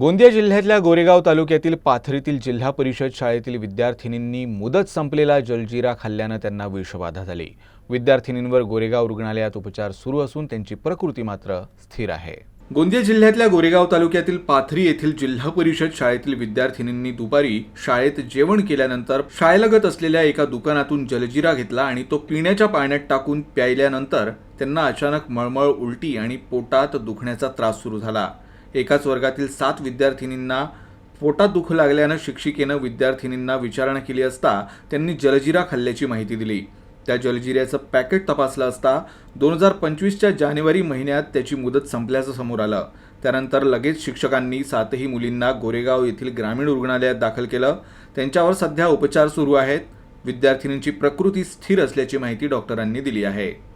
गोंदिया जिल्ह्यातल्या गोरेगाव तालुक्यातील पाथरीतील जिल्हा परिषद शाळेतील विद्यार्थिनींनी मुदत संपलेला जलजिरा खाल्ल्यानं त्यांना विषबाधा झाली. विद्यार्थिनींवर गोरेगाव रुग्णालयात उपचार सुरू असून त्यांची प्रकृती मात्र स्थिर आहे. गोंदिया जिल्ह्यातल्या गोरेगाव तालुक्यातील पाथरी येथील जिल्हा परिषद शाळेतील विद्यार्थिनींनी दुपारी शाळेत जेवण केल्यानंतर शाळेलगत असलेल्या एका दुकानातून जलजिरा घेतला आणि तो पिण्याच्या पाण्यात टाकून प्यायल्यानंतर त्यांना अचानक मळमळ उलटी आणि पोटात दुखण्याचा त्रास सुरू झाला. एकाच वर्गातील सात विद्यार्थिनींना पोटात दुख लागल्यानं शिक्षिकेनं विद्यार्थिनींना विचारणा केली असता त्यांनी जलजिरा खाल्ल्याची माहिती दिली. त्या जलजिऱ्याचं पॅकेट तपासलं असता दोन हजार पंचवीसच्या जानेवारी महिन्यात त्याची मुदत संपल्याचं समोर आलं. त्यानंतर लगेच शिक्षकांनी सातही मुलींना गोरेगाव येथील ग्रामीण रुग्णालयात दाखल केलं. त्यांच्यावर सध्या उपचार सुरू आहेत. विद्यार्थिनींची प्रकृती स्थिर असल्याची माहिती डॉक्टरांनी दिली आहे.